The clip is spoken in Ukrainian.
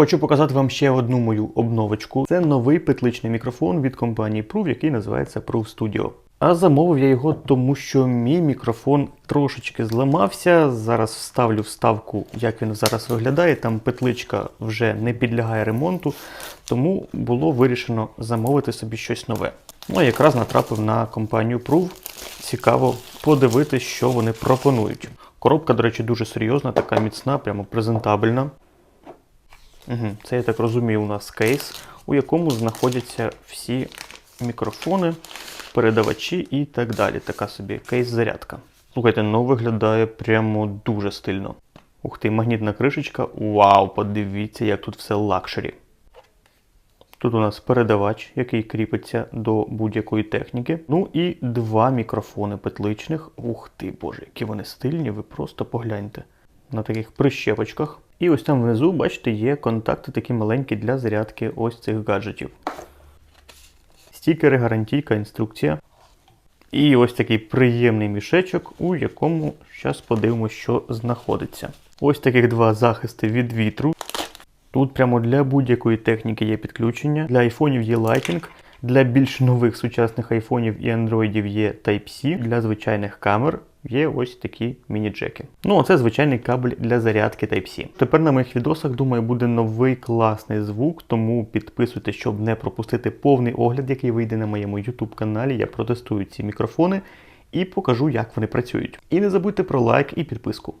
Хочу показати вам ще одну мою обновочку. Це новий петличний мікрофон від компанії Proof, який називається Proof Studio. А замовив я його, тому що мій мікрофон трошечки зламався. Зараз вставлю вставку, як він зараз виглядає. Там петличка вже не підлягає ремонту, тому було вирішено замовити собі щось нове. Ну, якраз натрапив на компанію Proof. Цікаво подивитися, що вони пропонують. Коробка, до речі, дуже серйозна, така міцна, прямо презентабельна. Угу. Це я так розумію, у нас кейс, у якому знаходяться всі мікрофони, передавачі і так далі. Така собі кейс-зарядка. Слухайте, ну виглядає прямо дуже стильно. Ух ти, магнітна кришечка. Вау, подивіться, як тут все лакшері. Тут у нас передавач, який кріпиться до будь-якої техніки. Ну і два мікрофони петличних. Ух ти, боже, які вони стильні, ви просто погляньте. На таких прищепочках. І ось там внизу, бачите, є контакти такі маленькі для зарядки ось цих гаджетів. Стікери, гарантійка, інструкція. І ось такий приємний мішечок, у якому зараз подивимося, що знаходиться. Ось таких два захисти від вітру. Тут прямо для будь-якої техніки є підключення. Для айфонів є Lightning, для більш нових сучасних айфонів і андроїдів є Type-C, для звичайних камер є ось такі міні-джеки. Ну, а це звичайний кабель для зарядки Type-C. Тепер на моїх відосах, думаю, буде новий класний звук, тому підписуйтесь, щоб не пропустити повний огляд, який вийде на моєму YouTube каналі. Я протестую ці мікрофони і покажу, як вони працюють. І не забудьте про лайк і підписку.